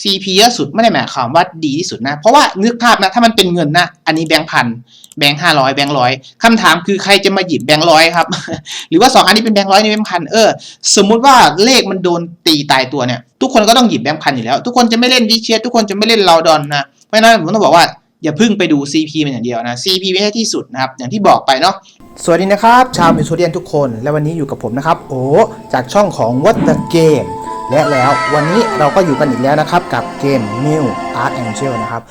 CP เยอะสุดไม่ได้หมายความว่าดีที่สุดนะ เพราะว่านึกภาพนะ ถ้ามันเป็นเงินนะ อันนี้แบงค์พันแบงค์ห้าร้อยแบงค์ร้อยคำถามคือใครจะมาหยิบแบงค์ร้อยครับ หรือว่าสองอันนี้เป็นแบงค์ร้อยนี่แบงค์พันเออ สมมุติว่าเลขมันโดนตีตายตัวเนี่ย ทุกคนก็ต้องหยิบแบงค์พันอยู่แล้ว ทุกคนจะไม่เล่นวิเชียทุกคนจะไม่เล่นลาวดอนนะ เพราะฉะนั้นผมต้องบอกว่าอย่าพิ่งไปดู CP มันอย่างเดียวนะ CP ไม่ใช่ที่สุดนะครับ อย่างที่บอกไปเนาะ สวัสดีนะครับ ชาวมิวโซเดียนทุกคน และวันนี้อยู่กับผมนะครับ โอ้จากช่องของ What the Game และแล้ววันนี้เราก็อยู่กันอีกแล้วนะครับกับเกม New Art Angel นะครับ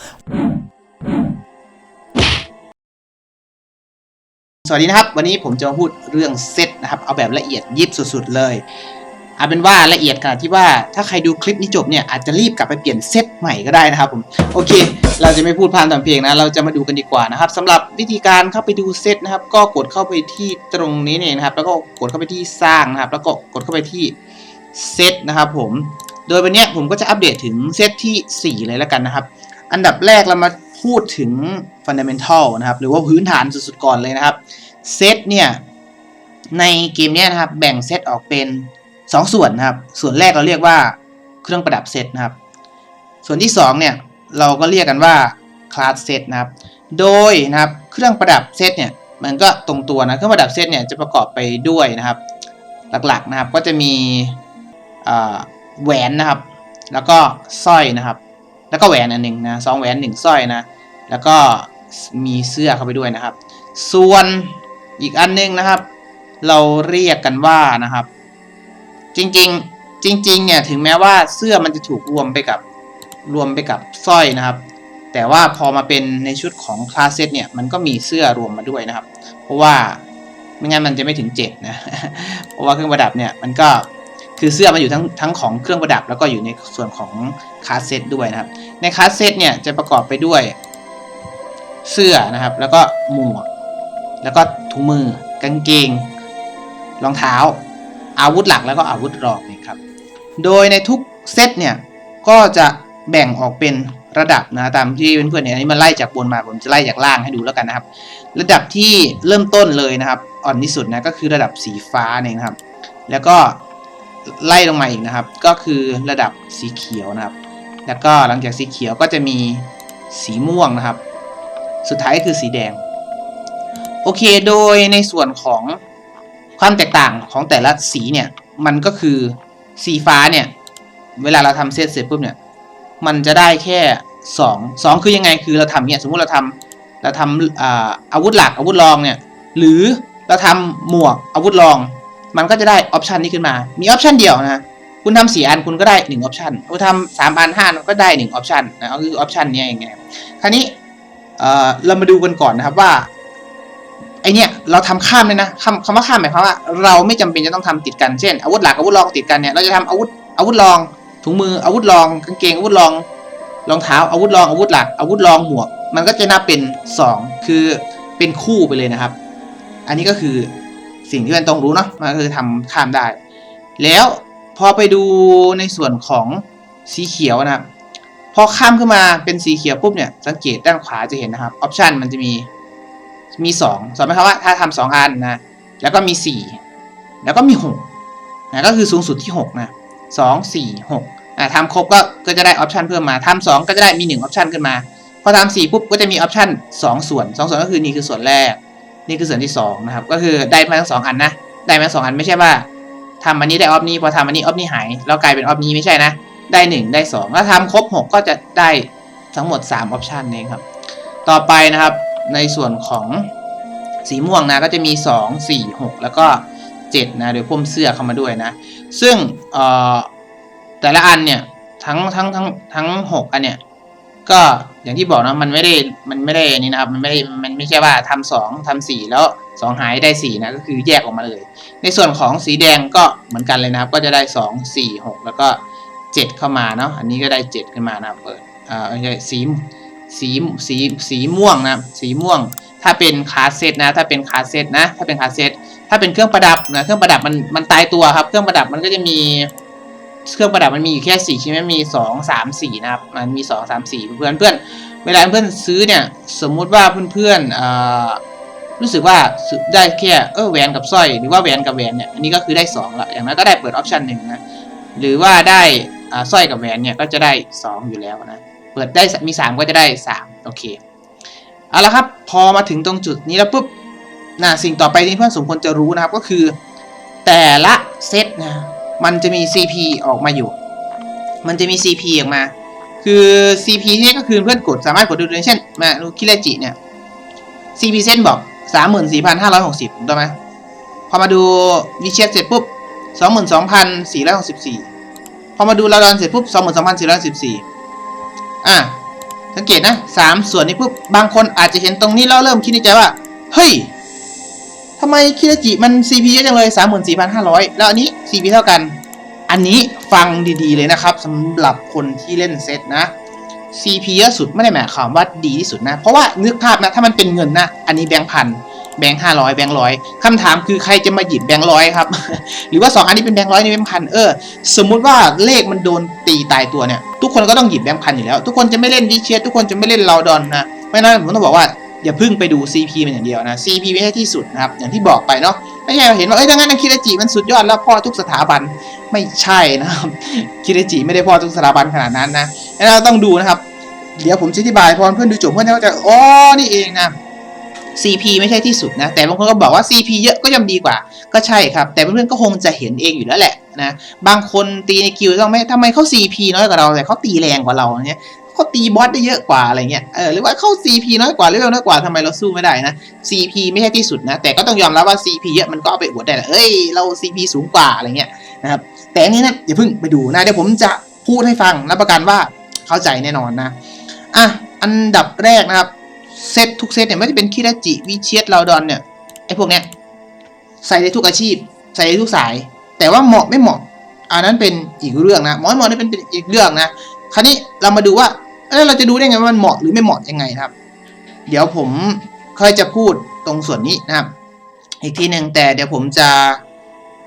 สวัสดีนะครับ วันนี้ผมจะมาพูดเรื่องเซตนะครับ เอาแบบละเอียดยิบสุดๆเลยเอาเป็นว่าละเอียดขนาดที่ว่าถ้าใครดูคลิปนี้จบเนี่ยอาจจะรีบกลับไปเปลี่ยนเซตใหม่ก็ได้นะครับผมโอเค เราจะไม่พูดพร่ำทำเพลงนะ เราจะมาดูกันดีกว่านะครับสำหรับวิธีการเข้าไปดูเซตนะครับ ก็กดเข้าไปที่ตรงนี้เองนะครับ แล้วก็กดเข้าไปที่สร้างนะครับ แล้วก็กดเข้าไปที่ เซตนะครับผมโดยวันเนี้ยผมก็จะอัปเดตถึงเซตที่ 4 เลยแล้วกันนะครับ อันดับแรกเรามาพูดถึง Fundamental นะครับ หรือว่าพื้นฐานสุดๆก่อนเลยนะครับเซตเนี่ย ในเกมเนี้ยนะครับ แบ่งเซตออกเป็น 2 ส่วนนะครับ ส่วนแรกเราเรียกว่าเครื่องประดับเซตนะครับ ส่วนที่ 2 เนี่ย เราก็เรียกกันว่าคลาสเซตนะครับ โดยนะครับเครื่องประดับเซตเนี่ยมันก็ตรงตัวนะเครื่องประดับเซตเนี่ยจะประกอบไปด้วยนะครับ หลักๆนะครับก็จะมี แหวนนะครับ แล้วก็สร้อยนะครับ แล้วก็แหวนอันหนึ่งนะสองแหวนหนึ่งสร้อยนะ แล้วก็มีเสื้อเข้าไปด้วยนะครับ ส่วนอีกอันหนึงนะครับ เราเรียกกันว่านะครับ จริงๆจริงๆเนี่ยถึงแม้ว่าเสื้อมันจะถูกรวมไปกับรวมไปกับสร้อยนะครับ แต่ว่าพอมาเป็นในชุดของคลาสเซตเนี่ยมันก็มีเสื้อรวมมาด้วยนะครับ เพราะว่าไม่งั้นมันจะไม่ถึงเจ็ดนะ เพราะว่าเครื่องประดับเนี่ยมันก็ คือเสื้อมันอยู่ทั้งทั้งของเครื่องประดับแล้วก็อยู่ในส่วนของคาสเซตด้วยนะครับ ในคาสเซ็ตเนี่ยจะประกอบไปด้วยเสื้อนะครับ แล้วก็หมวก แล้วก็ถุงมือ กางเกง รองเท้า อาวุธหลักแล้วก็อาวุธรองนะครับ โดยในทุกเซตเนี่ยก็จะแบ่งออกเป็นระดับนะตามที่เพื่อนๆเนี่ยอันนี้มันไล่จากบนมาผมจะไล่จากล่างให้ดูแล้วกันนะครับ ระดับที่เริ่มต้นเลยนะครับ อ่อนที่สุดนะก็คือระดับสีฟ้าเนี่ยครับ แล้วก็ ไล่ลงมาอีกนะครับ ก็คือระดับสีเขียวนะครับ แล้วก็หลังจากสีเขียวก็จะมีสีม่วงนะครับ สุดท้ายก็คือสีแดง โอเค โดยในส่วนของความแตกต่างของแต่ละสีเนี่ย มันก็คือสีฟ้าเนี่ย เวลาเราทำเซตเสร็จปุ๊บเนี่ย มันจะได้แค่สองสองคือยังไง คือเราทำเนี่ย สมมุติเราทำเราทำอาอาวุธหลักอาวุธรองเนี่ย หรือเราทำหมวกอาวุธรอง มันก็จะได้ออปชันนี้ขึ้นมา มีออปชันเดียวนะ คุณทำสี่อันคุณก็ได้หนึ่งออปชันคุณทำสามอันห้านก็ได้หนึ่งออปชันนะก็คือออปชันนี้เองไงคราวนี้เอ่อเรามาดูกันก่อนนะครับว่าไอเนี้ยเราทำข้ามเลยนะคำคำว่าข้ามหมายความว่า เราไม่จำเป็นจะต้องทำติดกันเช่น อาวุธหลักอาวุธรองติดกันเนี่ยเราจะทำอาวุธอาวุธรองถุงมืออาวุธรองกางเกงอาวุธรองรองเท้าอาวุธรองอาวุธหลัก อาวุธรองหมวก มันก็จะนับเป็นสองคือเป็นคู่ไปเลยนะครับ อันนี้ก็คือ สิ่งที่มันต้องรู้เนาะมันก็คือทำข้ามได้ แล้วพอไปดูในส่วนของสีเขียวนะครับ พอข้ามขึ้นมาเป็นสีเขียวปุ๊บเนี่ยสังเกตด้านขวาจะเห็นนะครับออปชันมันจะมีมีสองสอนไหมครับว่าถ้าทำสองอันนะแล้วก็มีสี่แล้วก็มีหกนะก็คือสูงสุดที่หกนะสองสี่หกอ่าทำครบก็ก็จะได้ออปชันเพิ่มมาทำสองก็จะได้มีหนึ่งออปชันขึ้นมา พอทำสี่ปุ๊บก็จะมีออปชันสองส่วนสองส่วนก็คือนี่คือส่วนแรก นี่คือส่วนที่สองนะครับก็คือได้มาทั้งสองอันนะได้มาสองอันไม่ใช่ว่าทำอันนี้ได้ออฟนี้พอทำอันนี้ออฟนี้หายแล้วกลายเป็นออฟนี้ไม่ใช่นะ ได้หนึ่งได้สองถ้าทำครบหกก็จะได้ทั้งหมดสามออปชันเองครับ ต่อไปนะครับในส่วนของสีม่วงนะก็จะมีสองสี่หกแล้วก็เจ็ดนะโดยพ่มเสื้อเข้ามาด้วยนะ ซึ่งแต่ละอันเนี่ยทั้งทั้งทั้งทั้งหกอันเนี่ย ก็อย่างที่บอกนะมันไม่ได้มันไม่ได้นี่นะครับ มันไม่ได้มันไม่ใช่ว่าทำสองทำสี่แล้วสองหายได้สี่นะก็คือแยกออกมาเลย ในส่วนของสีแดงก็เหมือนกันเลยนะครับ ก็จะได้สองสี่หกแล้วก็เจ็ดเข้ามาเนาะอันนี้ก็ได้เจ็ดขึ้นมานะครับเปิดอ่าใช่สีสีสีสีม่วงนะสีม่วง ถ้าเป็นคาเซ็ตนะ ถ้าเป็นคาเซ็ตนะ ถ้าเป็นคาเซ็ตถ้าเป็นเครื่องประดับนะเครื่องประดับมันมันตายตัวครับ เครื่องประดับมันก็จะมี เครื่องประดับมันมีอยู่แค่สี่ชิ้นไม่มีสองสามสี่นะครับ มันมีสองสามสี่เพื่อนเพื่อนเวลาเพื่อนซื้อเนี่ยสมมุติว่าเพื่อนเพื่อนรู้สึกว่าได้แค่เออแหวนกับสร้อยหรือว่าแหวนกับแหวนเนี่ยอันนี้ก็คือได้สองละอย่างนั้นก็ได้เปิดออปชันหนึ่งนะหรือว่าได้อ่าสร้อยกับแหวนเนี่ยก็จะได้ 2 อยู่แล้วนะเปิดได้มี 3 ก็จะได้ 3 โอเคเอาละครับพอมาถึงตรงจุดนี้แล้วปุ๊บนะสิ่งต่อไปที่เพื่อนสมควรจะรู้นะครับก็คือ แต่ละเซตนะ มันจะมี CP ออกมาอยู่ มันจะมี CP ออกมา คือ CP ที่นี่ก็คือเพื่อนกดสามารถกดดูด้เช่นมาดูคิเลจิเนี่ย CP เส้นบอก 34,560ถูกต้องไหมพอมาดูวิเชียเสร็จปุ๊บ 22,464 พอมาดูลาดอนเสร็จปุ๊บ 22,414 อะสังเกตนะสามส่วนนี้ปุ๊บ บางคนอาจจะเห็นตรงนี้แล้วเริ่มคิดในใจว่า เฮ้ย ทำไมคิเลจิมัน CP เยอะจังเลย 34,500 แล้วอันนี้ CP เท่ากัน อันนี้ฟังดีๆเลยนะครับสำหรับคนที่เล่นเซตนะ CP เยอะสุดไม่ได้หมายความว่าดีที่สุดนะ เพราะว่านึกภาพนะ ถ้ามันเป็นเงินนะ อันนี้แบงค์พันแบงค์ห้าร้อยแบงค์ร้อยคำถามคือใครจะมาหยิบแบงค์ร้อยครับ หรือว่า 2 อันนี้เป็นแบงค์ร้อยนี่แบงค์พันเออ สมมุติว่าเลขมันโดนตีตายตัวเนี่ย ทุกคนก็ต้องหยิบแบงค์พันอยู่แล้ว ทุกคนจะไม่เล่นวิเชียทุกคนจะไม่เล่นลาวดอนนะ เพราะฉะนั้นผมต้องบอกว่า อย่าพึ่งไปดู CP มันอย่างเดียวนะ CP ไม่ใช่ที่สุดนะครับ อย่างที่บอกไปเนาะไม่ใช่เราเห็นว่าเอ้ยถ้างั้นคิรจิมันสุดยอดแล้วพ่อทุกสถาบันไม่ใช่นะครับคิรจิไม่ได้พ่อทุกสถาบันขนาดนั้นนะแล้วเราต้องดูนะครับ เดี๋ยวผมจะอธิบายพอเพื่อนดูจบเพื่อนจะเข้าใจอ๋อนี่เองนะ CP ไม่ใช่ที่สุดนะ แต่บางคนก็บอกว่า CP เยอะก็ย่อมดีกว่า ก็ใช่ครับ แต่เพื่อนๆก็คงจะเห็นเองอยู่แล้วแหละนะ บางคนตีในกิลด์ต้องไม่ทำไมเขา CP น้อยกว่าเราแต่เขาตีแรงกว่าเราเนี่ย เขาตีบอสได้เยอะกว่าอะไรเงี้ย เออหรือว่าเข้า CP น้อยกว่าเลเวลน้อยกว่าทำไมเราสู้ไม่ได้นะ CP ไม่ใช่ที่สุดนะ แต่ก็ต้องยอมรับว่า CP เยอะมันก็เอาไปอวดได้แหละเอ้ยเรา CP สูงกว่าอะไรเงี้ยนะครับ แต่อันนี้นะอย่าเพิ่งไปดูนะเดี๋ยวผมจะพูดให้ฟังรับประกันว่าเข้าใจแน่นอนนะ อะอันดับแรกนะครับเซตทุกเซตเนี่ยไม่ว่าจะเป็นคิราจิวิเชียตลาวดอนเนี่ยไอ้พวกเนี้ยใส่ได้ทุกอาชีพ ใส่ได้ทุกสาย แต่ว่าเหมาะไม่เหมาะอันนั้นเป็นอีกเรื่องนะเหมอนเหมาะนี่เป็นเป็นอีกเรื่องนะคราวนี้เรามาดูว่า เออเราจะดูได้ไงว่ามันเหมาะหรือไม่เหมาะยังไงครับ เดี๋ยวผมค่อยจะพูดตรงส่วนนี้นะครับ อีกทีหนึ่งแต่เดี๋ยวผมจะ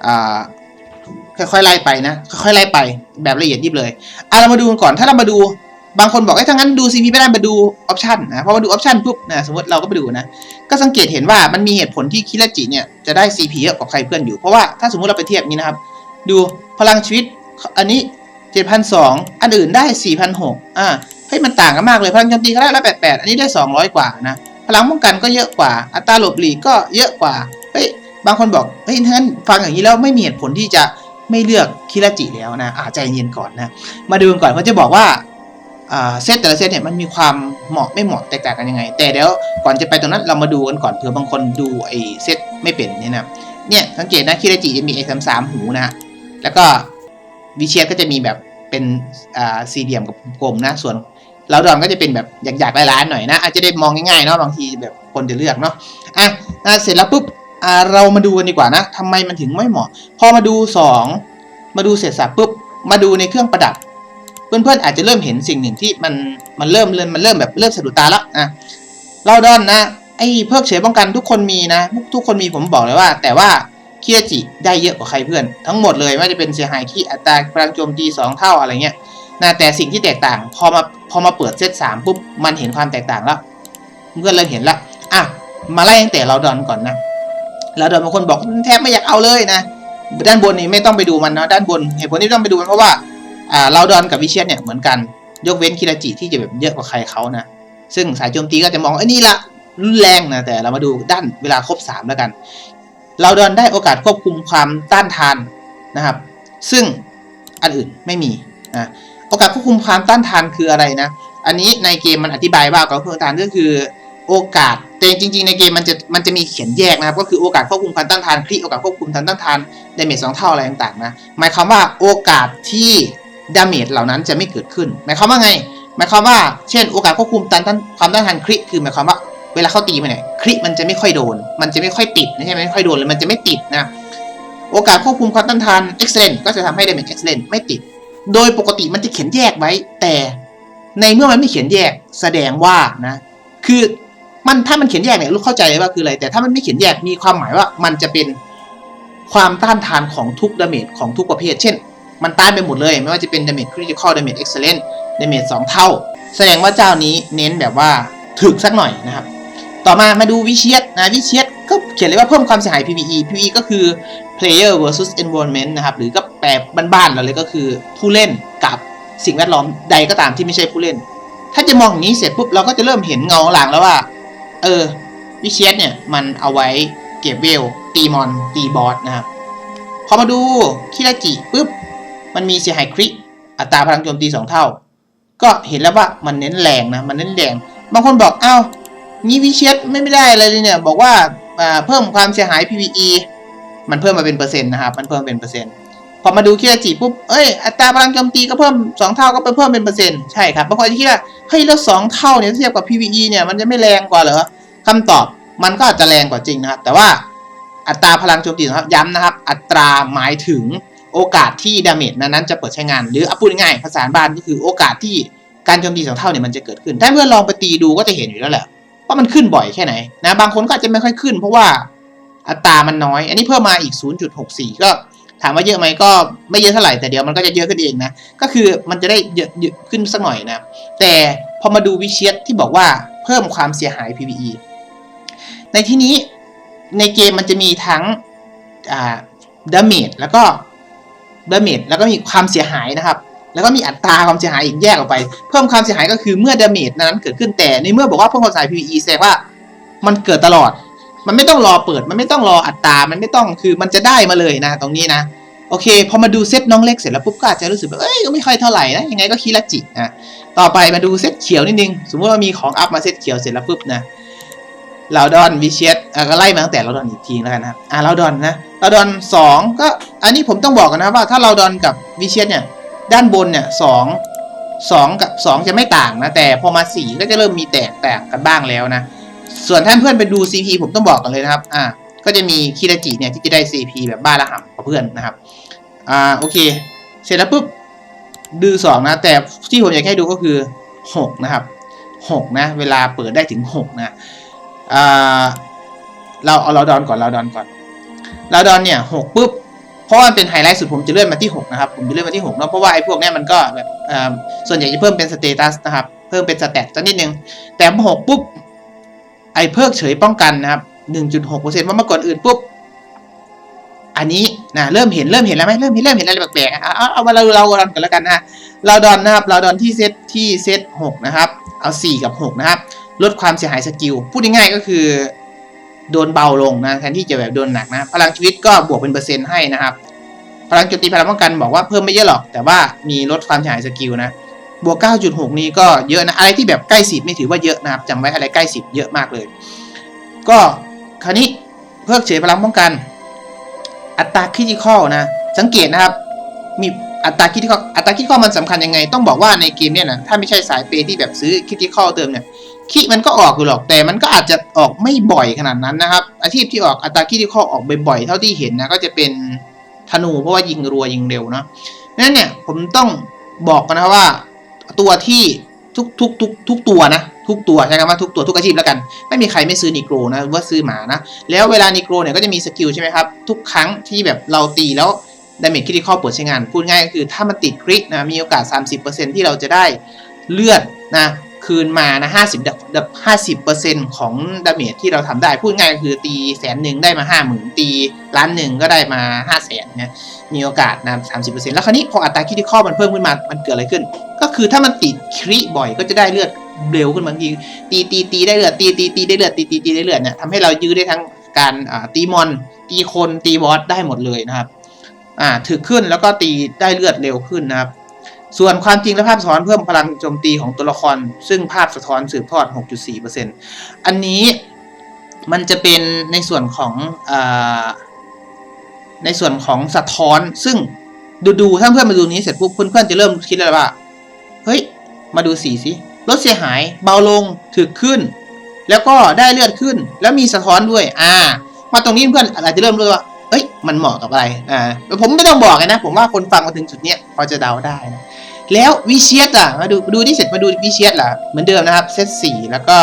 อ่าค่อยๆไล่ไปนะค่อยๆไล่ไปแบบละเอียดยิบเลยเอะเรามาดูกันก่อนถ้าเรามาดูบางคนบอกไอ้ยถ้างั้นดู CP ไม่ได้มาดูออปชันนะพอมาดูออปชันปุ๊บนะสมมติเราก็ไปดูนะ ก็สังเกตเห็นว่ามันมีเหตุผลที่คิราจิเนี่ยจะได้ CP เยอะกว่าใครเพื่อนอยู่ เพราะว่าถ้าสมมติเราไปเทียบนี้นะครับ ดูพลังชีวิตอันนี้ 7,200 อันอื่นได้ 4,600อ่า ฮ้ยมันต่างกันมากเลยพลังโจมตีก็ได้ละ88อันนี้ได้ 200 กว่านะพลังป้องกันก็เยอะกว่า อัตราหลบหลีกก็เยอะกว่าเฮ้ยบางคนบอกเฮ้ยงั้นฟังอย่างนี้แล้วไม่มีเหตุผลที่จะไม่เลือกคิราจิแล้วนะอาใจเย็นก่อนนะมาดูกันก่อนเขาจะบอกว่าเซตแต่ละเซตเนี่ยมันมีความเหมาะไม่เหมาะแตกต่างกันยังไง แต่เดี๋ยวก่อนจะไปตรงนั้นเรามาดูกันก่อนเผื่อบางคนดูไอ้เซตไม่เป็นเนี่ยนะเนี่ยสังเกตนะคิราจิจะมีไอ้สามสามหูนะฮะแล้วก็วิเชียรก็จะมีแบบเป็นอ่าสี่เหลี่ยมกับกลมนะส่วน เราดอนก็จะเป็นแบบอยากๆหลายๆหน่อยนะอาจจะได้มองง่ายๆเนาะบางทีแบบคนจะเลือกเนาะอะอะเสร็จแล้วปุ๊บอ่าเรามาดูกันดีกว่านะทำไมมันถึงไม่เหมาะ พอมาดูสองมาดูเสร็จสับปุ๊บมาดูในเครื่องประดับ เพื่อนๆอาจจะเริ่มเห็นสิ่งหนึ่งที่มันมันเริ่มเริ่มมันเริ่มแบบเริ่มสะดุดตาแล้วนะเราดอนนะไอ้เพิกเฉยป้องกันทุกคนมีนะ ทุกคนมีผมบอกเลยว่า แต่ว่าเคียจิได้เยอะกว่าใครเพื่อน ทั้งหมดเลยไม่ว่าจะเป็นเสียหายขี้อัตราพลังโจมตีสองเท่าอะไรเงี้ย นะแต่สิ่งที่แตกต่างพอมาพอมาเปิดเซตสามปุ๊บมันเห็นความแตกต่างแล้วเพื่อนเริ่มเห็นละอะมาไล่ตั้งแต่เราดอนก่อนนะเราดอนบางคนบอกแทบไม่อยากเอาเลยนะ ด้านบนนี้ไม่ต้องไปดูมันเนาะด้านบนเหตุผลที่ต้องไปดูมันเพราะว่าอ่าเราดอนกับวิเชียนเนี่ยเหมือนกันยกเว้นคิราจิที่จะแบบเยอะกว่าใครเขานะซึ่งสายโจมตีก็จะมองไอ้นี่ละรุนแรงนะแต่เรามาดูด้านเวลาครบสามแล้วกัน เราดอนได้โอกาสควบคุมความต้านทานนะครับ ซึ่งอันอื่นไม่มีนะ โอกาสควบคุมความต้านทานคืออะไรนะ อันนี้ในเกมมันอธิบายว่าการควบคุมต้านทานก็คือโอกาสแต่จริง ๆ ในเกมมันจะมันจะมีเขียนแยกนะครับ ก็คือโอกาสควบคุมความต้านทานคลิโอกาสควบคุมความต้านทานดาเมจสองเท่าอะไรต่างๆนะหมายความว่าโอกาสที่ดาเมจเหล่านั้นจะไม่เกิดขึ้น หมายความว่าไง หมายความว่าเช่น โอกาสควบคุมต้านความต้านทานคลิคือหมายความว่าเวลาเข้าตีมาเนี่ยคลิมันจะไม่ค่อยโดน มันจะไม่ค่อยติดไม่ใช่ไม่ค่อยโดนเลยมันจะไม่ติดนะโอกาสควบคุมความต้านทาน excellent ก็จะทำให้ damage excellent ไม่ติด โดยปกติมันจะเขียนแยกไว้ แต่ในเมื่อมันไม่เขียนแยกแสดงว่านะคือมันถ้ามันเขียนแยกเนี่ยลูกเข้าใจเลยว่าคืออะไร แต่ถ้ามันไม่เขียนแยกมีความหมายว่ามันจะเป็นความต้านทานของทุกดาเมจของทุกประเภท เช่น มันต้านไปหมดเลย ไม่ว่าจะเป็นดาเมจคริติคอลดาเมจเอ็กซ์เลนดาเมจสองเท่า แสดงว่าเจ้านี้เน้นแบบว่าถึกสักหน่อยนะครับ ต่อมามาดูวิเชียตนะวิเชียตก็เขียนเลยว่าเพิ่มความเสียหาย PVE PVE ก็คือ player versus environment นะครับหรือก็แปลบ้านๆเราเลยก็คือผู้เล่นกับสิ่งแวดล้อมใดก็ตามที่ไม่ใช่ผู้เล่น ถ้าจะมองอย่างนี้เสร็จปุ๊บเราก็จะเริ่มเห็นเงาหลังแล้วว่า เออวิเชียสเนี่ยมันเอาไว้เก็บเวลตีมอนตีบอสนะครับพอมาดูคิราจิปุ๊บมันมีเสียหายคริอัตราพลังโจมตีสองเท่า ก็เห็นแล้วว่ามันเน้นแรงนะมันเน้นแรงบางคนบอกอ้าว นี่วิเชียสไม่ได้อะไรเลยเนี่ย บอกว่าเพิ่มความเสียหาย PVE มันเพิ่มมาเป็นเปอร์เซ็นต์นะครับ มันเพิ่มเป็นเปอร์เซ็นต์ พอมาดูคิราจิปุ๊บ เอ้ย อัตราพลังโจมตีก็เพิ่มสองเท่าก็ไปเพิ่มเป็นเปอร์เซ็นต์ ใช่ครับบางคนจะคิดว่า เฮ้ย แล้วสองเท่าเนี่ยเทียบกับ PVE เนี่ยมันจะไม่แรงกว่าเหรอคำตอบมันก็อาจจะแรงกว่าจริงนะครับ แต่ว่าอัตราพลังโจมตีนะครับ ย้ำนะครับ อัตราหมายถึงโอกาสที่ดาเมจนั้นจะเปิดใช้งาน หรือเอาพูดง่ายภาษาบ้านก็คือโอกาสที่การโจมตีสองเท่าเนี่ยมันจะเกิดขึ้น ถ้าเพื่อนลองไปตีดูก็จะเห็นอยู่แล้วแหละ ว่ามันขึ้นบ่อยแค่ไหนนะบางคนก็อาจจะไม่ค่อยขึ้น เพราะว่าอัตรามันน้อย อันนี้เพิ่มมาอีก 0.64 ก็ถามว่าเยอะไหมก็ไม่เยอะเท่าไหร่แต่เดี๋ยวมันก็จะเยอะขึ้นเองนะ ก็คือมันจะได้เยอะเยอะขึ้นสักหน่อยนะ แต่พอมาดูวิเชียตที่บอกว่าเพิ่มความเสียหาย PVE ในที่นี้ในเกมมันจะมีทั้งอ่าดาเมจแล้วก็ดาเมจแล้วก็มีความเสียหายนะครับ แล้วก็มีอัตราความเสียหายอีกแยกออกไป เพิ่มความเสียหายก็คือเมื่อดาเมจนั้นเกิดขึ้นแต่ในเมื่อบอกว่าเพิ่มความเสียหาย PVE แสดงว่ามันเกิดตลอด มันไม่ต้องรอเปิด มันไม่ต้องรออัตรา มันไม่ต้องคือมันจะได้มาเลยนะ ตรงนี้นะ โอเค พอมาดูเซตน้องเล็กเสร็จแล้วปุ๊บก็อาจจะรู้สึกแบบเอ้ยก็ไม่ค่อยเท่าไหร่นะ ยังไงก็คิราจินะ ต่อไปมาดูเซตเขียวนิดนึง สมมติว่ามีของอัพมาเซตเขียวเสร็จแล้วปุ๊บนะลาวดอนวิเชียตอะก็ไล่มาตั้งแต่ลาวดอนอีกทีแล้วกันนะครับ อะลาวดอนนะลาวดอนสองก็ อันนี้ผมต้องบอกกันนะว่าถ้าลาวดอนกับวิเชียตเนี่ย ด้านบนเนี่ยสองสองกับสองจะไม่ต่างนะ แต่พอมาสี่ก็จะเริ่มมีแตกแตกกันบ้างแล้วนะ ส่วนท่านเพื่อนไปดู CP ผมต้องบอกกันเลยนะครับ อ่า ก็จะมีคิราจิเนี่ยที่จะได้ CP แบบบ้าระห่ำกับเพื่อนนะครับ อ่า โอเค เสร็จแล้วปุ๊บดูสองนะ แต่ที่ผมอยากให้ดูก็คือหกนะครับหกนะ เวลาเปิดได้ถึงหกนะ อ่า เราเอาเราดอนก่อนเราดอนก่อนเราดอนเนี่ยหกปุ๊บ เพราะว่ามันเป็นไฮไลท์สุดผมจะเลื่อนมาที่หกนะครับผมจะเลื่อนมาที่หกเนาะเพราะว่าไอ้พวกนี้มันก็แบบส่วนใหญ่จะเพิ่มเป็นสเตตัสนะครับเพิ่มเป็นสแตทสักนิดนึงแต่พอหกปุ๊บไอ้เพิกเฉยป้องกันนะครับ1.6%ว่าเมื่อก่อนอื่นปุ๊บอันนี้นะเริ่มเห็นเริ่มเห็นแล้วไหมเริ่มเห็นเริ่มเห็นอะไรแปลกๆเอาเอามาเราเราดอนกันแล้วกันนะเราดอนนะครับเราดอนที่เซตที่เซต6นะครับเอา 4 กับ 6 นะครับ ลดความเสียหายสกิลพูดง่ายๆก็คือ โดนเบาลงนะแทนที่จะแบบโดนหนักนะ พลังชีวิตก็บวกเป็นเปอร์เซ็นต์ให้นะครับ พลังโจมตีพลังป้องกันบอกว่าเพิ่มไม่เยอะหรอก แต่ว่ามีลดความเสียหายสกิลนะบวก 9.6 นี้ก็เยอะนะ อะไรที่แบบใกล้สิบไม่ถือว่าเยอะนะครับจำไว้อะไรใกล้สิบเยอะมากเลย ก็คราวนี้เพิกเฉยพลังป้องกัน อัตราคริติคอลนะ สังเกตนะครับ มีอัตราคริติคอลอัตราคริติคอลมันสำคัญยังไง ต้องบอกว่าในเกมเนี่ยนะถ้าไม่ใช่สายเปที่แบบซื้อคริติคอลเติมเนี่ย คิมันก็ออกอยู่หรอกแต่มันก็อาจจะออกไม่บ่อยขนาดนั้นนะครับ อาชีพที่ออกอัตราคริติคอลอออกบ่อยๆเท่าที่เห็นนะก็จะเป็นธนูเพราะว่ายิงรัวยิงเร็วเนาะนั้นเนี่ยผมต้องบอกกันนะว่า ตัวที่ทุกทุกทุกทุกตัวนะทุกตัวใช้คำว่าทุกตัวทุกอาชีพแล้วกัน ไม่มีใครไม่ซื้อนิโกรนะว่าซื้อหมานะ แล้วเวลานิโกรเนี่ยก็จะมีสกิลใช่ไหมครับ ทุกครั้งที่แบบเราตีแล้วดาเมจคริติคอลเปิดใช้งาน พูดง่ายก็คือถ้ามันติดคริตนะมีโอกาส 30%ที่เราจะได้เลือดนะ คืนมานะ50ดับ50%ของดาเมจที่เราทำได้ พูดง่ายก็คือตีแสนหนึ่งได้มา50,000ตีล้านหนึ่งก็ได้มา5 0 0 0 0นนี่ยมีโอกาสนะ30%แล้วคราวนี้พออัตราคริติคอมันเพิ่มขึ้นมา มันเกิดอะไรขึ้น ก็คือถ้ามันติดคริบ่อยก็จะได้เลือดเร็วขึ้นบางทีตีตีตีได้เลือดตีตีตีได้เลือดตีตีตีได้เลือดเนี่ยทำให้เรายื้อได้ทั้งการตีมอน ตีคนตีบอสได้หมดเลยนะครับอ่าถึกขึ้นแล้วก็ตีได้เลือดเร็วขึ้นนะครับ ส่วนความจริงและภาพสะท้อนเพิ่มพลังโจมตีของตัวละคร ซึ่งภาพสะท้อนสืบทอด 6.4%อันนี้มันจะเป็นในส่วนของอในส่วนของสะท้อน ซึ่งดูดูถ้าเพื่อนมาดูนี้เสร็จปุ๊บเพื่อนๆจะเริ่มคิดแล้วว่า เฮ้ย มาดูสีสิลดเสียหายเบาลงถึกขึ้น แล้วก็ได้เลือดขึ้น แล้วมีสะท้อนด้วย อ่า มาตรงนี้เพื่อนอาจจะเริ่มรู้ว่า เอ้ยมันเหมาะกับอะไรอ่าผมไม่ต้องบอกเลยนะ ผมว่าคนฟังมาถึงจุดเนี้ยพอจะเดาได้นะแล้ววิเชียตอะมาดูดูที่เสร็จมาดูวิเชียตล่ะเหมือนเดิมนะครับเซตสี่แล้วก็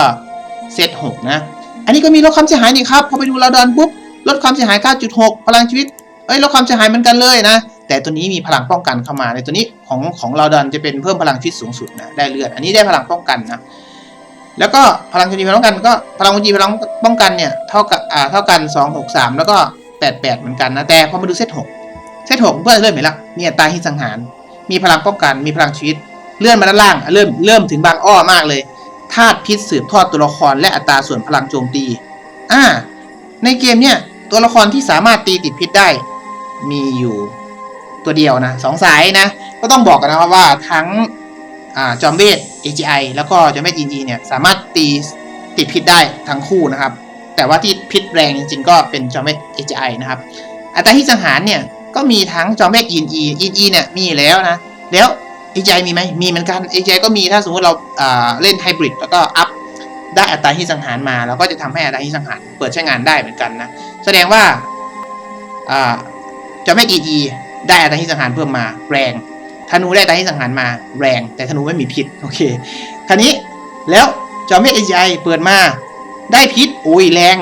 เซตหกนะ อันนี้ก็มีลดความเสียหายนี่ครับพอไปดูเราดอนปุ๊บลดความเสียหาย 9.6 พลังชีวิตเอ้ยลดความเสียหายเหมือนกันเลยนะ แต่ตัวนี้มีพลังป้องกันเข้ามาในตัวนี้ของของเราดอนจะเป็นเพิ่มพลังชีวิตสูงสุดนะได้เลือดอันนี้ได้พลังป้องกันนะแล้วก็พลังโจมตีพลังป้องกันก็พลังโจมตีพลังป้องกันเนี่ยเท่ากับอ่าเท่ากันสองหกสามแล้วก็ แปดแปดเหมือนกันนะ แต่พอมาดูเซตหกเซตหกเพื่อนเริ่มเห็นละมีอัตราที่สังหาร มีพลังป้องกัน มีพลังชีวิต เลื่อนมาด้านล่าง เริ่มเริ่มถึงบางอ้อมากเลย ธาตุพิษสืบทอดตัวละครและอัตราส่วนพลังโจมตี อ่า ในเกมเนี่ยตัวละครที่สามารถตีติดพิษได้ มีอยู่ตัวเดียวนะสองสายนะ ก็ต้องบอกกันนะครับว่าทั้งอจอมเวท AGI แล้วก็จอมเวท EG เนี่ยสามารถตีติดพิษได้ทั้งคู่นะครับ แต่ว่าที่พิษ แรงจริงๆก็เป็นจอมเวท AGI นะครับ อัตราที่สังหารเนี่ยก็มีทั้งจอมเวท EE EE เนี่ยมีแล้วนะ แล้ว AGI มีไหมมีเหมือนกัน AGI ก็มีถ้าสมมติเราเล่นไฮบริดแล้วก็อัพได้อัตราที่สังหารมาเราก็จะทำให้อัตราที่สังหารเปิดใช้งานได้เหมือนกันนะ แสดงว่าอ่าจอมเวท EE ได้อัตราที่สังหารเพิ่มมาแรงธนูได้อัตราที่สังหารมาแรง แต่ธนูไม่มีพิษโอเคคราวนี้แล้วจอมเวท AGI เปิดมาได้พิษโอ้ยแรง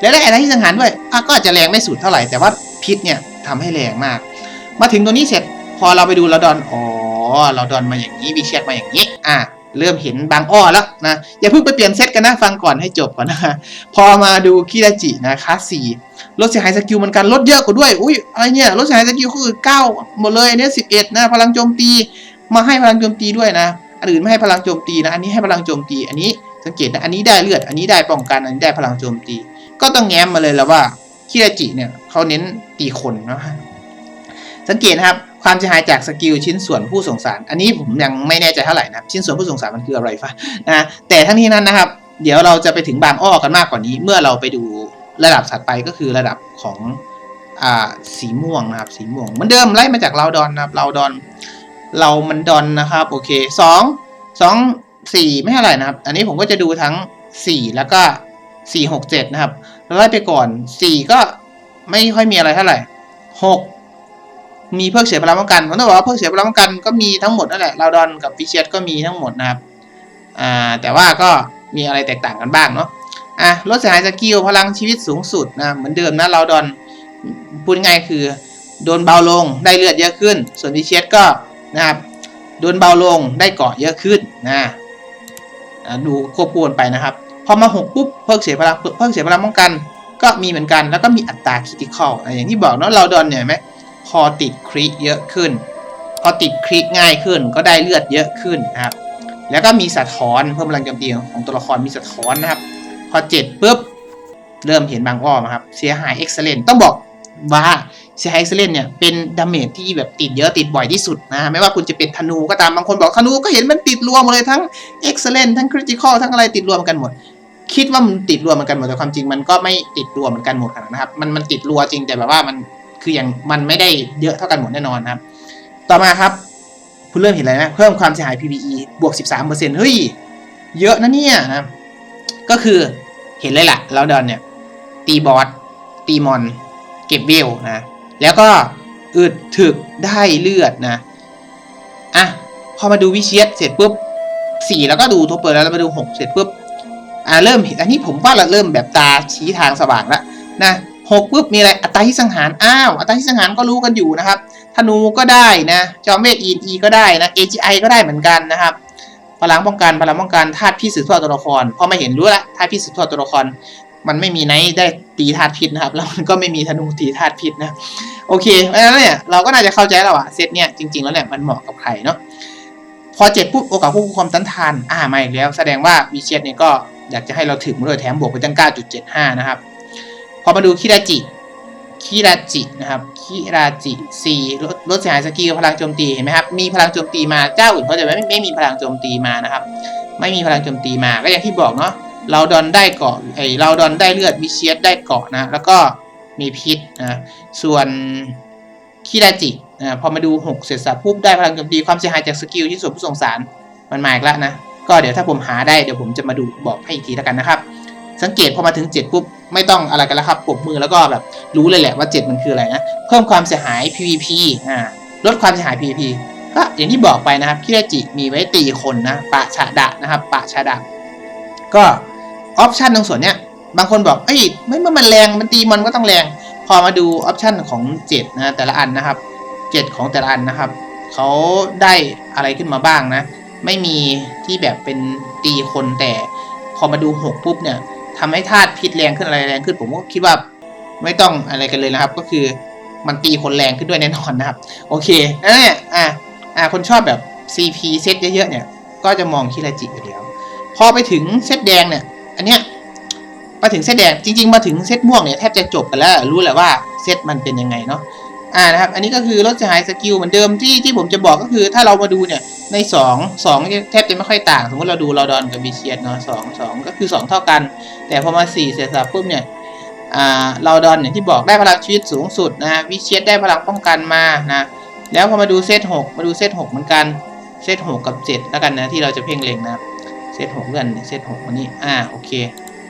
แล้วได้อัตราที่สังหารด้วยก็อาจจะแรงไม่สุดเท่าไหร่แต่ว่าพิษเนี่ยทำให้แรงมาก มาถึงตัวนี้เสร็จพอเราไปดูเราดอนอ๋อเราดอนมาอย่างนี้วิเชียดมาอย่างนี้อะเริ่มเห็นบางอ้อแล้วนะอย่าเพิ่งไปเปลี่ยนเซตกันนะฟังก่อนให้จบก่อนนะพอมาดูคิราจินะคลาสสี่ลดเสียหายสกิลเหมือนกันลดเยอะกว่าด้วยอุ้ยอะไรเนี่ยลดเสียหายสกิลคือเก้าหมดเลยอันเนี้สิบเอ็ดนะพลังโจมตีมาให้พลังโจมตีด้วยนะอันอื่นไม่ให้พลังโจมตีนะอันนี้ให้พลังโจมตีอันนี้สังเกตนะอันนี้ได้เลือดอันนี้ได้ป้องกันอันนี้ได้พลังโจมตี ก็ต้องแง้มมาเลยแล้วว่าคิราจิเนี่ยเขาเน้นตีคนนะสังเกตนะครับความเสียหายจากสกิลชิ้นส่วนผู้ส่งสาร อันนี้ผมยังไม่แน่ใจเท่าไหร่นะชิ้นส่วนผู้ส่งสารมันคืออะไรฟะนะแต่ทั้งนี้นั้นนะครับ เดี๋ยวเราจะไปถึงบางอ้อกันมากกว่านี้ เมื่อเราไปดูระดับถัดไปก็คือระดับของอ่าสีม่วงนะครับสีม่วงเหมือนเดิมไล่มาจากเราดอนนะครับเราดอนเรามันดอนนะครับโอเคสองสองสี่ไม่เท่าไหร่นะครับ อันนี้ผมก็จะดูทั้งสี่แล้วก็สี่หกเจ็ดนะครับ ไล่ไปก่อนสี่ก็ไม่ค่อยมีอะไรเท่าไหร่หกมีเพิกเสียพลังป้องกันผมต้องบอกว่าเพิกเสียพลังป้องกันก็มีทั้งหมดนั่นแหละลาดอนกับฟิเชียสก็มีทั้งหมดนะครับอ่าแต่ว่าก็มีอะไรแตกต่างกันบ้างเนาะอะลดเสียหายสกิลพลังชีวิตสูงสุดนะเหมือนเดิมนะลาดอนพูดง่ายคือโดนเบาลงได้เลือดเยอะขึ้น ส่วนฟิเชียสก็นะครับโดนเบาลงได้เกาะเยอะขึ้นนะดูควบคู่กันไปนะครับ อมาหกปุ๊บเพิกเสียพลังเพิกเสียพลังป้องกัน ก็มีเหมือนกัน แล้วก็มีอัตราคริติคอลอย่างที่บอกเนาะลาดอนเนี่ยไหมพอติดคริเยอะขึ้น พอติดคริง่ายขึ้นก็ได้เลือดเยอะขึ้นนะครับ แล้วก็มีสะท้อนเพิ่มพลังโจมตีของตัวละครมีสะท้อนนะครับ พอเจ็ดปุ๊บเริ่มเห็นบางอ้อมครับเสียหายเอ็กซ์เลนต้องบอกว่าเสียหายเอ็กซ์เลนเนี่ยเป็นดาเมจที่แบบติดเยอะติดบ่อยที่สุดนะไม่ว่าคุณจะเป็นธนูก็ตามบางคนบอกธนูก็เห็นมันติดรวมเลยทั้งเอ็กซ์เลนทั้งคริติคอลทั้งอะไรติดรวมกันหมด คิดว่ามันติดรัวเหมือนกันหมดแต่ความจริงมันก็ไม่ติดรัวเหมือนกันหมดนะครับ มันมันติดรัวจริงแต่แบบว่ามันคืออย่างมันไม่ได้เยอะเท่ากันหมดแน่นอนนะครับ ต่อมาครับ คุณเริ่มเห็นอะไรนะเพิ่มความเสียหาย PVE บวก 13%เฮ้ย เยอะนะเนี่ยนะ ก็คือเห็นเลยล่ะเราดอนเนี่ย ตีบอสตีมอน เก็บเวลนะ แล้วก็อึดถึกได้เลือดนะ อะ พอมาดูวิเชียสเสร็จปุ๊บสี่แล้วก็ดูตัวเปิดแล้วมาดูหกเสร็จปุ๊บ อ่าเริ่มเห็นอันนี้ผมว่าเราเริ่มแบบตาชี้ทางสว่างแล้วนะหกปุ๊บมีอะไรอัตราที่สังหารอ้าวอัตราที่สังหารก็รู้กันอยู่นะครับธนูก็ได้นะจอมเวทอีอีก็ได้นะ AGI ก็ได้เหมือนกันนะครับพลังป้องกันพลังป้องกันธาตุพิษสืบทอดตัวละครพอมาเห็นรู้ละธาตุพิษสืบทอดตัวละคร มันไม่มีไนท์ได้ตีธาตุพิษนะครับแล้วมันก็ไม่มีธนูตีธาตุพิษนะโอเคเพราะฉะนั้นเนี่ยเราก็น่าจะเข้าใจแล้วอะเซตเนี่ยจริงๆแล้วเนี่ยมันเหมาะกับใครเนาะพอเจ็บปุ๊บโอกาสควบคุมความต้านทานอ่ามาอีกแล้ว แสดงว่าวีเชียเนี่ยก็ อยากจะให้เราถึงด้วยแถมบวกไปตั้ง 9.75 นะครับ พอมาดูคิราจิคิราจินะครับคิราจิ4ลดลดเสียหายสกิลพลังโจมตีเห็นไหมครับ มีพลังโจมตีมาเจ้าอื่นเขาจะไม่ไม่มีพลังโจมตีมานะครับ ไม่มีพลังโจมตีมาก็อย่างที่บอกเนาะเราดอนได้เกาะไอเราดอนได้เลือดวิเชียสได้เกาะนะ แล้วก็มีพิษนะส่วนคิราจินะพอมาดู 6 เสร็จสับปุ๊บได้พลังโจมตีความเสียหายจากสกิลที่ส่วนผู้ส่งสารมันมาอีกแล้วนะ ก็เดี๋ยวถ้าผมหาได้เดี๋ยวผมจะมาดูบอกให้อีกทีแล้วกันนะครับ สังเกตพอมาถึง 7 ปุ๊บ ไม่ต้องอะไรกันแล้วครับปรบมือแล้วก็แบบรู้เลยแหละว่า 7 มันคืออะไรนะ เพิ่มความเสียหาย PVP อ่าลดความเสียหาย PVP ก็อย่างที่บอกไปนะครับคิราจิมีไว้ตีคนนะปะชาดะนะครับปะชาดะ ก็ออปชันตรงส่วนเนี้ยบางคนบอกเอ้ยไม่เมื่อมันแรงมันตีมันก็ต้องแรง พอมาดูออปชันของ7นะแต่ละอันนะครับ 7 ของแต่ละอันนะครับเขาได้อะไรขึ้นมาบ้างนะ ไม่มีที่แบบเป็นตีคนแต่พอมาดู6ปุ๊บเนี่ยทำให้ธาตุพิษแรงขึ้นอะไรแรงขึ้นผมก็คิดว่าไม่ต้องอะไรกันเลยนะครับ ก็คือมันตีคนแรงขึ้นด้วยแน่นอนนะครับ โอเคเนี่ยอะอะคนชอบแบบ CP เซตเยอะๆเนี่ย ก็จะมองคิราจิอยู่แล้วพอไปถึงเซตแดงเนี่ย อันเนี้ยมาถึงเซตแดงจริง ๆ มาถึงเซตม่วงเนี่ยแทบจะจบกันแล้ว รู้แหละว่าเซตมันเป็นยังไงเนาะ อ่านะครับ อันนี้ก็คือลดเสียหายสกิลเหมือนเดิมที่ที่ผมจะบอกก็คือถ้าเรามาดูเนี่ยในสองสองแทบจะไม่ค่อยต่าง สมมติเราดูเราดอนกับบีเชียเนาะสองสองก็คือสองเท่ากัน แต่พอมาสี่เสร็จสับปุ๊บเนี่ยอ่าเราดอนเนี่ยที่บอกได้พลังชีวิตสูงสุดนะวิเชียได้พลังป้องกันมานะแล้วพอมาดูเซตหกมาดูเซตหกเหมือนกันเซตหกกับเจ็ดแล้วกันนะที่เราจะเพ่งเล็งนะครับเซตหกเลื่อนเซตหกวันนี้อ่าโอเค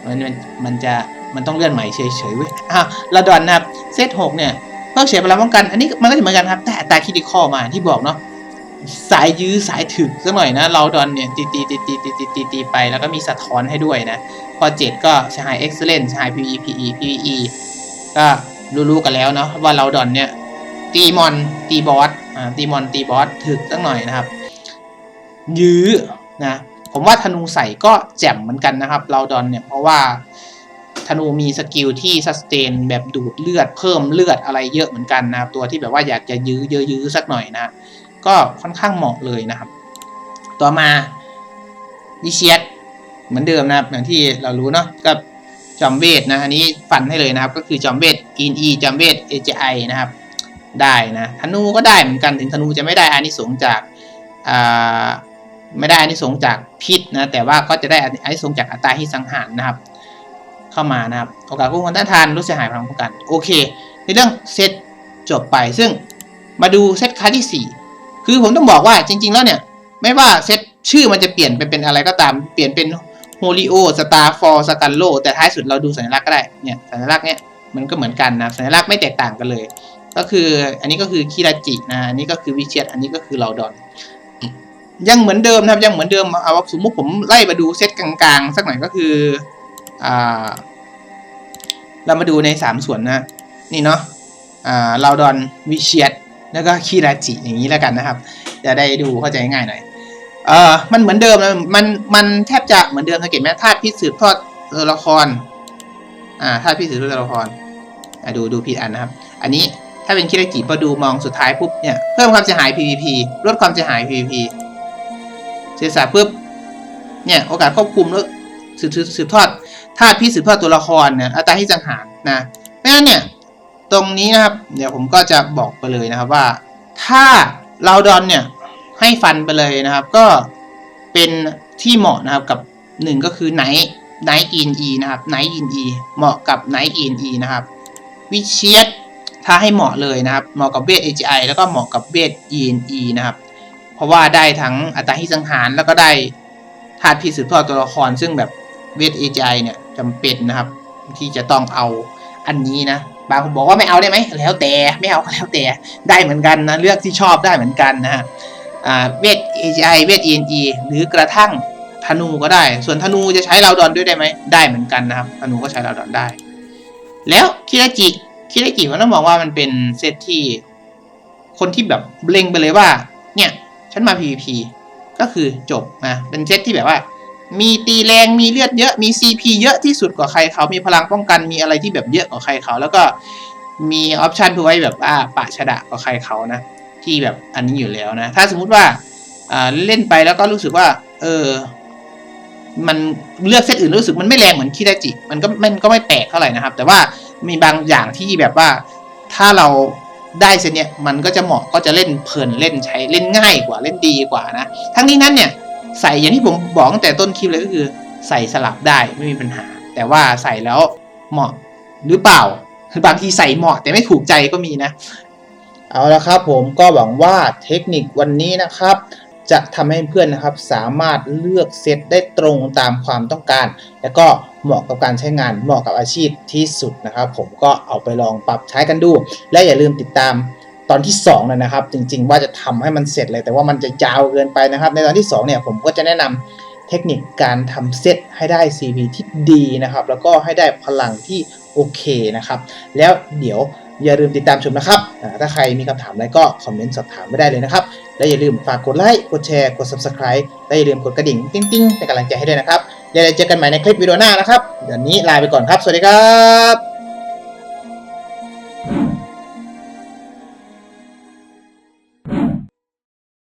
มันมันมันจะมันต้องเลื่อนใหม่เฉยๆเว้ยอ่าเราดอนนะครับเซตหกเนี่ย เพิ่มเฉยพลังป้องกัน อันนี้มันก็เหมือนกันครับ แต่ตราคิดิคอมาที่บอกเนาะสายยื้อสายถึกสักหน่อยนะ เราดอนเนี่ยตีตีตีตีตีตีตีตีไป แล้วก็มีสะท้อนให้ด้วยนะ พอเจ็ดก็ใช้เอ็กซ์เลนใช้ PVE PE PVE ก็รู้ๆกันแล้วเนาะว่าเราดอนเนี่ย ตีมอนตีบอสอ่าตีมอนตีบอสถึกสักหน่อยนะครับ ยื้อนะ ผมว่าธนูใส่ก็แจ่มเหมือนกันนะครับ เราดอนเนี่ยเพราะว่า ธนูมีสกิลที่สแตนแบบดูดเลือดเพิ่มเลือดอะไรเยอะเหมือนกันนะครับตัวที่แบบว่าอยากจะยื้อเยอะยื้อสักหน่อยนะก็ค่อนข้างเหมาะเลยนะครับ ต่อมาวิเชียตเหมือนเดิมนะครับอย่างที่เรารู้เนาะกับจอมเวทนะอันนี้ฟันให้เลยนะครับ ก็คือจอมเวทอินอีจอมเวทเอเจไอนะครับ ได้นะธนูก็ได้เหมือนกันถึงธนูจะไม่ได้อานิสงจากอ่าไม่ได้อานิสงจากพิษนะแต่ว่าก็จะได้อานิสงจากอัตราที่สังหารนะครับ เข้ามานะครับโอกาสคุ้มกันต้านทานรู้เสียหายพลังป้องกันโอเค ในเรื่องเซตจบไปซึ่งมาดูเซตคลาสที่ 4 คือผมต้องบอกว่าจริง ๆ แล้วเนี่ย ไม่ว่าเซตชื่อมันจะเปลี่ยนไปเป็นอะไรก็ตามเปลี่ยนเป็นโฮลิโอสตาร์ฟอร์สกันโลแต่ท้ายสุดเราดูสัญลักษณ์ก็ได้เนี่ยสัญลักษณ์เนี่ยมันก็เหมือนกันนะสัญลักษณ์ไม่แตกต่างกันเลย ก็คืออันนี้ก็คือคิราจินะอันนี้ก็คือวิเชียตอันนี้ก็คือเราดอนยังเหมือนเดิมนะครับยังเหมือนเดิมเอาสมมติผมไล่มาดูเซตกลางๆ สักหน่อยก็คือ อ่าเรามาดูในสามส่วนนะนี่เนาะอ่าเราดอนวิเชียตแล้วก็คิราจิอย่างนี้แล้วกันนะครับ จะได้ดูเข้าใจง่ายหน่อยเออมันเหมือนเดิมนะมันมันแทบจะเหมือนเดิมสังเกตไหมธาตุพิสืบทอดตัวละครอ่าธาตุพิสืบทอดตัวละครอ่าดูดูผิดอันนะครับ อันนี้ถ้าเป็นคิราจิพอดูมองสุดท้ายปุ๊บเนี่ยเพิ่มความเสียหาย PVP ลดความเสียหาย PVP เสียสาปุ๊บเนี่ยโอกาสควบคุมล้ว สืบสืบทอดธาตุพิษสืบทอดตัวละครเนี่ยอัตราที่สังหารนะเพราะฉะนั้นเนี่ยตรงนี้นะครับ เดี๋ยวผมก็จะบอกไปเลยนะครับว่า ถ้าเราดอนเนี่ยให้ฟันไปเลยนะครับ ก็เป็นที่เหมาะนะครับกับหนึ่งก็คือไนท์ไนท์อินอีนะครับไนท์อินอีเหมาะกับไนท์อินอีนะครับ วิเชียตถ้าให้เหมาะเลยนะครับ เหมาะกับเวท AGI แล้วก็เหมาะกับเวท ENE นะครับ เพราะว่าได้ทั้งอัตราที่สังหารแล้วก็ได้ธาตุพิสืบทอดตัวละครซึ่งแบบ เวท AGI เนี่ยจำเป็นนะครับ ที่จะต้องเอาอันนี้นะบางคนบอกว่าไม่เอาได้ไหมแล้วแต่ไม่เอาก็แล้วแต่ได้เหมือนกันนะเลือกที่ชอบได้เหมือนกันนะฮะอ่าเวท AGI เวท ENE หรือกระทั่งธนูก็ได้ ส่วนธนูจะใช้เราดอนด้วยได้ไหมได้เหมือนกันนะครับธนูก็ใช้เราดอนได้ แล้วคิราจิคิราจิมันต้องบอกว่ามันเป็นเซตที่ คนที่แบบเล็งไปเลยว่า เนี่ย ฉันมา PVP ก็คือจบนะเป็นเซตที่แบบว่า มีตีแรงมีเลือดเยอะมี CP เยอะที่สุดกว่าใครเขามีพลังป้องกันมีอะไรที่แบบเยอะกว่าใครเขา แล้วก็มีออปชันเพื่อไว้แบบว่าปะชะดะกว่าใครเขานะ ที่แบบอันนี้อยู่แล้วนะ ถ้าสมมุติว่าอ่าเล่นไปแล้วก็รู้สึกว่า เออ มันเลือกเซตอื่นรู้สึกมันไม่แรงเหมือนคิดาจิ มันก็มันก็ไม่แปลกเท่าไหร่นะครับ แต่ว่ามีบางอย่างที่แบบว่า ถ้าเราได้เซตเนี้ยมันก็จะเหมาะก็จะเล่นเพลินเล่นใช้เล่นง่ายกว่าเล่นดีกว่านะ ทั้งนี้นั้นเนี่ย ใส่อย่างที่ผมบอกตั้งแต่ต้นคลิปเลยก็คือ ใส่สลับได้ไม่มีปัญหา แต่ว่าใส่แล้วเหมาะหรือเปล่าคือบางทีใส่เหมาะแต่ไม่ถูกใจก็มีนะ เอาละครับผมก็หวังว่าเทคนิควันนี้นะครับ จะทำให้เพื่อนนะครับสามารถเลือกเซตได้ตรงตามความต้องการ และก็เหมาะกับการใช้งานเหมาะกับอาชีพที่สุดนะครับ ผมก็เอาไปลองปรับใช้กันดู และอย่าลืมติดตาม ตอนที่2นะนะครับ จริง ๆ ว่าจะทำให้มันเสร็จเลย แต่ว่ามันจะยาวเกินไปนะครับ ในตอนที่ 2 เนี่ยผมก็จะแนะนำเทคนิคการทำเซตให้ได้ CV ที่ดีนะครับ แล้วก็ให้ได้พลังที่โอเคนะครับ แล้วเดี๋ยวอย่าลืมติดตามชมนะครับ ถ้าใครมีคำถามอะไรก็คอมเมนต์สอบถามไม่ได้เลยนะครับ และอย่าลืมฝากกดไลค์ กดแชร์ กด subscribe และอย่าลืมกดกระดิ่ง ติ้งๆเป็นกำลังใจให้ด้วยนะครับเดี๋ยวเจอกันใหม่ในคลิปวิดีโอหน้านะครับเดี๋ยวนี้ลาไปก่อนครับ สวัสดีครับ